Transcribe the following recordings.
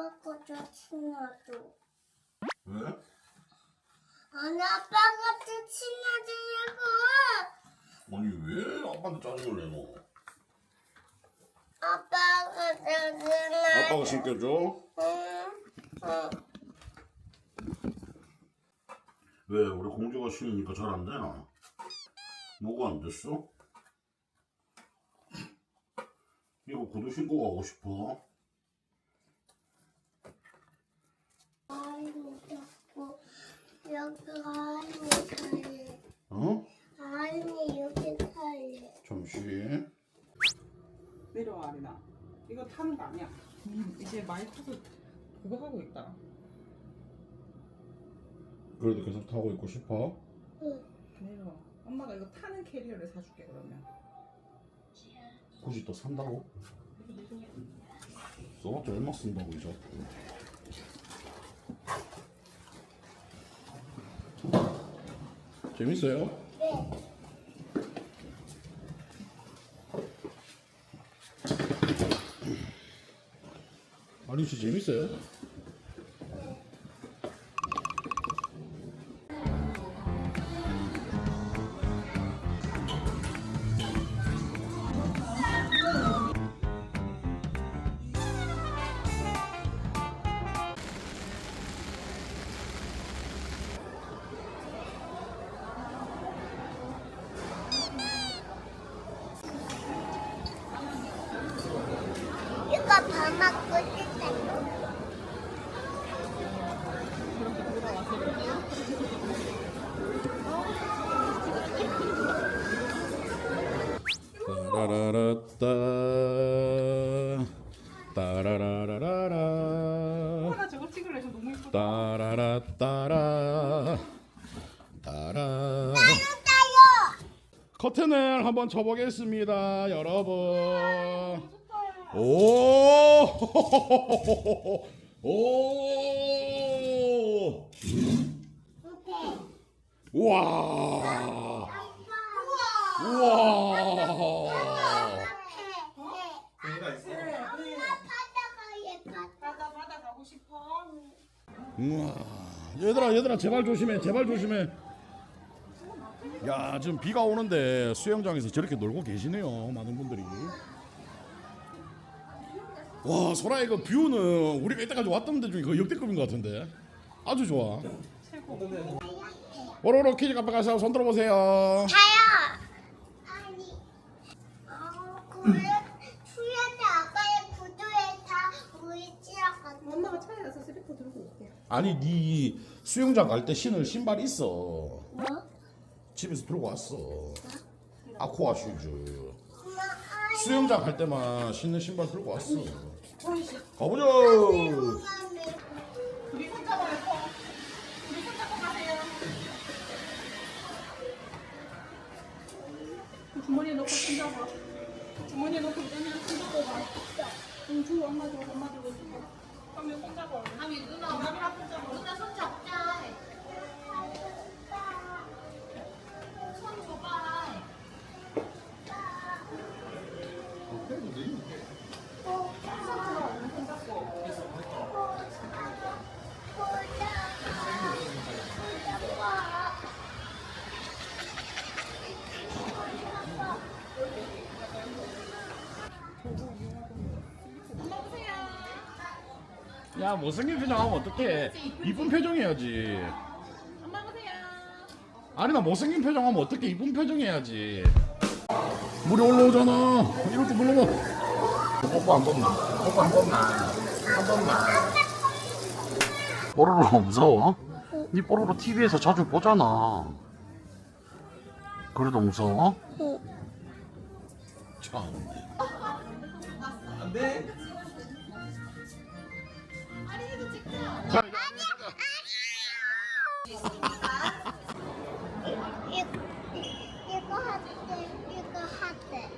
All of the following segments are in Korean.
아빠가 저 친해줘. 왜? 아니 아빠가 저 친해주려고. 아니 왜 아빠한테 짜증을 내 너? 아빠가 저 친해. 아빠가 신겨줘? 응. 응. 왜 우리 공주가 쉬니까 잘 안 되나? 뭐가 안 됐어? 이거 구두 신고 가고 싶어? 아이 자꾸 여기 아이 살래. 어? 아이 여기 살래. 잠시 내려와 아리나 이거 타는 거 아니야 음, 이제 많이 타서 그거 하고 있다 그래도 계속 타고 있고 싶어? 응. 내려와 엄마가 이거 타는 캐리어를 사줄게 그러면 굳이 또 산다고? 써봤자 얼마 쓴다고 이제 재밌어요? 네. 아니 씨 재밌어요? 따라라라따. 따라라라라라. 따라라따라. 따라. 커튼을 한번 쳐보겠습니다 여러분 오! 오! 우와! 우와! 바다 바다 가고 싶어 우와. 얘들아, 얘들아, 제발 조심해, 제발 조심해. 야, 지금 비가 오는데 수영장에서 저렇게 놀고 계시네요, 많은 분들이. 와, 소라 이거 뷰는 우리가 이때까지 왔던 데 중에 거의 역대급인 것 같은데. 아주 좋아. 최고 오로로 키즈 카페 가서 손 들어보세요. 자요. 아니. 어, 그래. 수연이 아빠의 구두에 다 보이지라고. 엄마가 차에 가서 슬리퍼 들고 올게 아니, 네 수영장 갈 때 신을 신발 있어. 뭐? 집에서 들고 왔어. 아쿠아 슈즈. 엄마, 아니. 수영장 갈 때만 신는 신발 들고 왔어. 가보자. 손 주머니에 넣고 손잡아 주머니에 넣고 손잡고 가 응, 줘 엄마 줘 엄마 들고 있어 그러면 손잡아 아니 누나 손잡아 누나 손 잡자 손 줘봐 야 못생긴 표정 하면 어떡해? 이쁜 표정 해야지. 엄마 보세요 아니 나 못생긴 표정 하면 어떡해? 이쁜 표정 해야지. 물이 올라오잖아. 이럴 줄 몰라 뽀뽀 한 번만. 뽀뽀 한 번만. 한 번만. 뽀로로 무서워? 니 뽀로로 TV에서 자주 보잖아. 그래도 무서워? 참. 안돼? 자, 이거 하대, 이거 하대.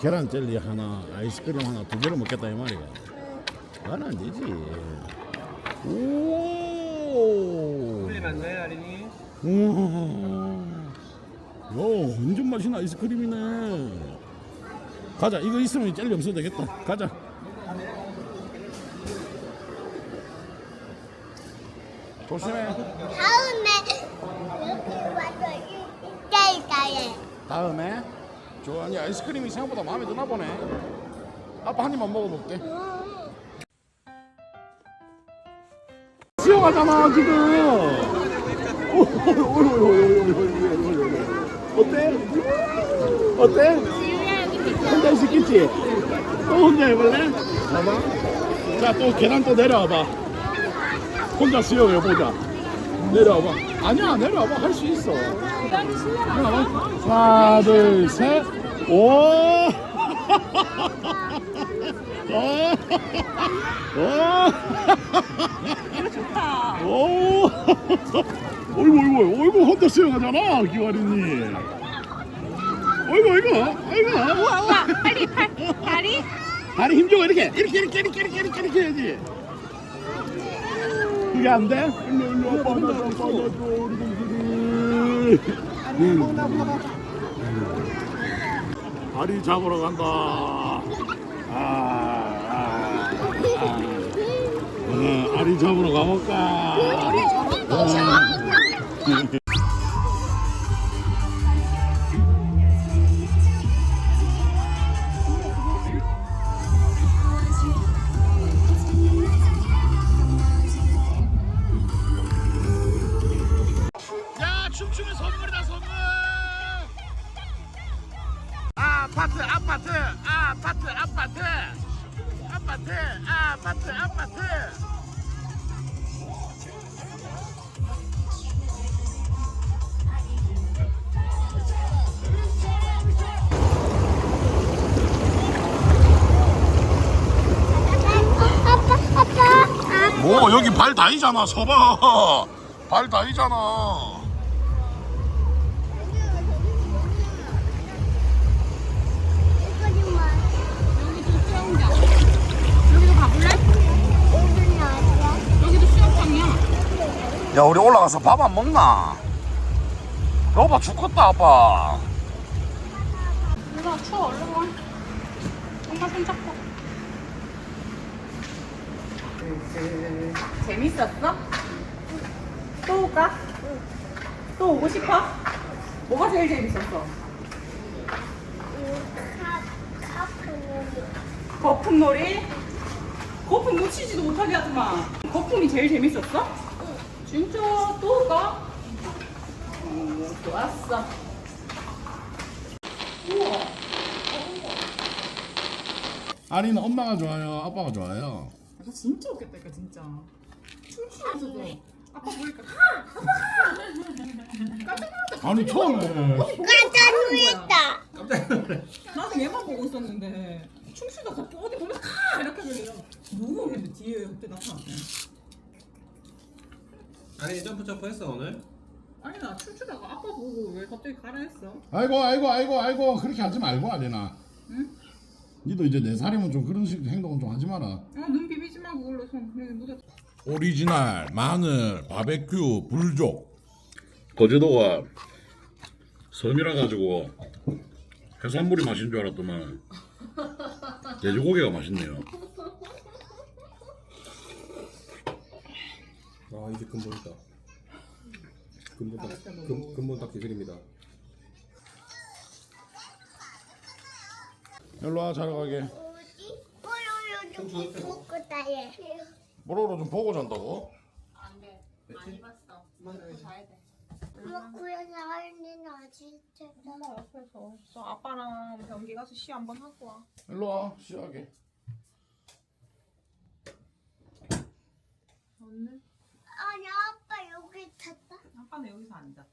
계란 젤리 하나 아이스크림 하나 두 개를 먹겠다 이 말이야. 그건 안 되지. 오! 틀리면 돼, 아린이? 우와 야 완전 맛있는 아이스크림이네. 가자 이거 있으면 젤리 없어도 되겠다. 가자 조심해. 다음에 여기 와서 이때 있다해. 다음에 조안이 아이스크림이 생각보다 마음에 드나 보네. 아빠 한 입만 먹어볼게. 수영하잖아 지금. 어때? 어때? 혼자 할수 있겠지? 또 혼자 해볼래? 봐봐. 자, 또 계단 또 내려와봐. 혼자 수영해 보자. 내려와봐. 아니야, 내려와봐. 할 수 있어. 내려와봐. 하나, 둘, 셋. 오! 오! 오! 오! 어이구, 어이구, 어이구, 혼자 수영하잖아, 기와리님. 어이구, 어이구, 어이구. 우와 우와 빨리 팔 다리 다리 힘 이렇게 이렇게 이렇게 이렇게 이렇게 이렇게 이렇게 해야지 그게 안 돼? 일로 일로 아빠 한번 좀 빠져줘 우리 동생이 음. 다리 잡으러 간다 아, 아, 아. 어, 아리 잡으러 가볼까 어. 야 춤추는 선물이다 선물! 아파트 아파트! 아파트 아파트! 아파트 아파트 아파트! 아빠, 아빠. 뭐 여기 발 다이잖아 서봐. 발 다이잖아 여기도 수영장이야 야 우리 올라가서 밥 안 먹나? 여봐 죽겠다 아빠 누나 추워 얼른 와 엄마 손 잡고 재밌었어? 또 올까? 또 오고 싶어? 뭐가 제일 재밌었어? 거품놀이? 거품 놓치지도 못하게 하더만. 거품이 제일 재밌었어? 진짜 또 올까? 음, 좋았어. 우와. 아리는 엄마가 좋아요? 아빠가 좋아요? 나 진짜 웃겼다 이거 진짜. 춤추면서도. 아빠 보니까 깜짝 놀랐다. 아니 처음에. 깜짝 놀랐다. 나도 얘만 보고 있었는데. 춤추다 자꾸 어디 보면서 카 이렇게 그래 요 누구 했는데 뒤에 그때 나타났네. 아니 점프 점프 했어 오늘? 아니 나 춤추다가 아빠 보고 왜 갑자기 가라 했어? 아이고 아이고 아이고 아이고. 그렇게 하지 말고 아리나. 응? 니도 이제 네 살이면 좀 그런 식 행동은 좀 하지 마라. 어눈 비비지 말고 그걸로. 손 여기 묻었 오리지널 마늘 바베큐 불족. 거제도가 섬이라 가지고 해산물이 맛있는 줄 알았더만. 돼지고기가 맛있네요 아 이제 근본이다 근본 딱 근, 근본 딱 기술입니다 일로 와 자러 가게? 뽀로로 좀 먹고 다해. 뽀로로 좀 보고 잔다고? 안 돼 많이 봤어 먹고 자야 돼 엄마 그래서 할리는 아직. 엄마 옆에서 저 아빠랑 변기 가서 시 한번 하고 와 일로 와 시작해 오늘 아니 아빠 여기 탔다. 아빠는 여기서 앉아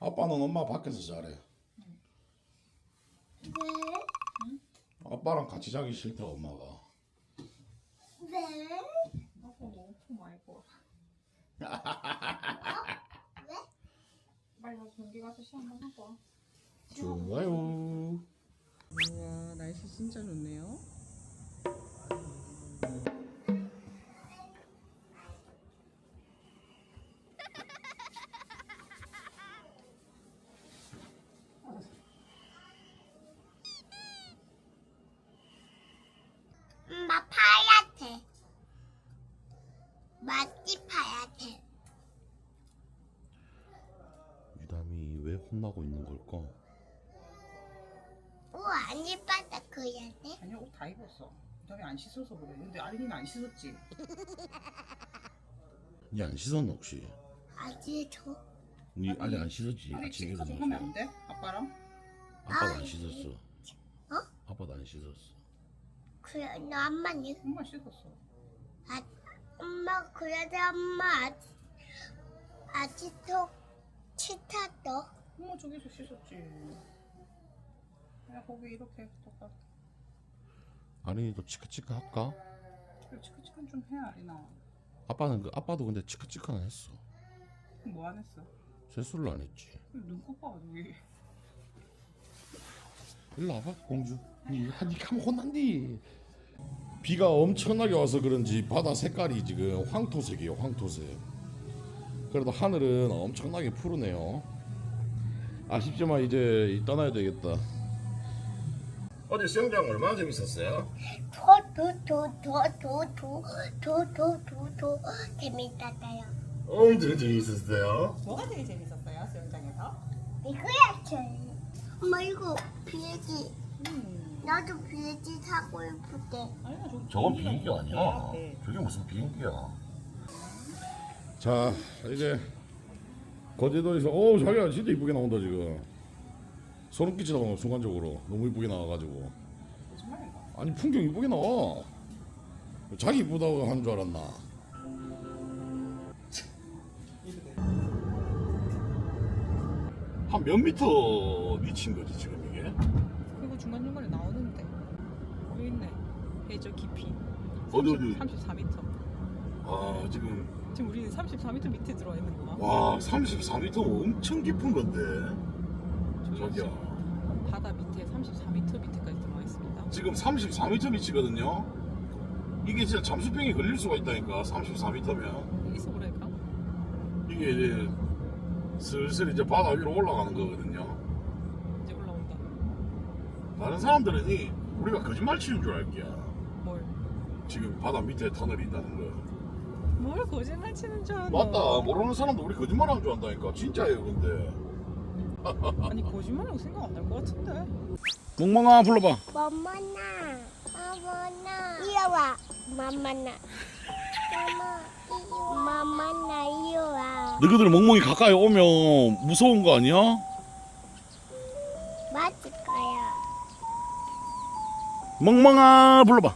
아빠는 엄마 밖에서 자래 왜? 아빠랑 같이 자기 싫다 엄마가 왜? 아빠 너무 말고 왜? 빨리 가서 변기 가서 시 한번 하고 와 좋아요 우와 날씨 진짜 좋네요 입었어. 그다음에 안 씻어서 그래. 근데 아린이는 안 씻었지. 니 안 씻었나 혹시? 아직 저 니 아직 안 씻었지? 아니 아침 씻어서 일어나서 하면 안 돼? 아빠랑? 아빠도 안 씻었어 어? 아빠도 안 씻었어 그래 나 엄마니 엄마 씻었어. 아 엄마 그래도 엄마 아직 아직도 치타도 엄마 저기서 씻었지. 야 거기 이렇게 똑같 아. 아린이도 치카치카 할까? 그래 치크치크는 좀 해 아린아. 아빠는 그 아빠도 근데 치카치카는 했어 뭐 안 했어? 세수를 안 했지 눈곱 봐 저기. 일로 와봐 공주 니 한니 가면 혼난디 비가 엄청나게 와서 그런지 바다 색깔이 지금 황토색이에요 황토색 그래도 하늘은 엄청나게 푸르네요 아쉽지만 이제 떠나야 되겠다 어제 수영장 얼마나 재밌었어요? 도도도도도도도도도 재밌었어요. 엄청 재밌었어요 뭐가 제일 재밌었어요 수영장에서? 이거야 제. 엄마 이거 비행기. 음. 나도 비행기 타고 싶대. 아니야 저 저건 비행기 아니야 네. 저게 무슨 비행기야 자 이제 거제도에서 오 자기야 진짜 이쁘게 나온다 지금 소름 끼치다 방금 순간적으로 너무 이쁘게 나와가지고 거짓말인가? 아니 풍경 이쁘게 나와 자기 이쁘다고 하는 줄 알았나 한 몇 미터 미친 거지 지금 이게 그리고 중간 중간에 나오는데 여기 있네. 해저 깊이. 어디, 어디? 34m. 아 지금 지금 우리는 34m 밑에 들어와 있는 거야. 와 34미터 엄청 깊은 건데 지금 바다 밑에 34m 밑에까지 들어와 있습니다. 지금 34m 미치거든요 이게 진짜 잠수병이 걸릴 수가 있다니까 34m면 있어 보라니까. 이게 이제 슬슬 이제 바다 위로 올라가는 거거든요 이제 올라온다. 다른 사람들은 이 우리가 거짓말 치는 줄 알게야 뭘? 지금 바다 밑에 터널이 있다는 거 뭘 거짓말 치는 줄 아나? 맞다 모르는 사람도 우리 거짓말 하는 줄 안다니까 진짜예요 근데 아니 거짓말이라고 생각 안 날 것 같은데. 멍멍아 불러봐 맘마나, 맘마나. 이리와, 맘마나. 맘마, 맘마나 이리 와. 너희들 멍멍이 가까이 오면 무서운 거 아니야? 맞을 거야. 멍멍아 불러봐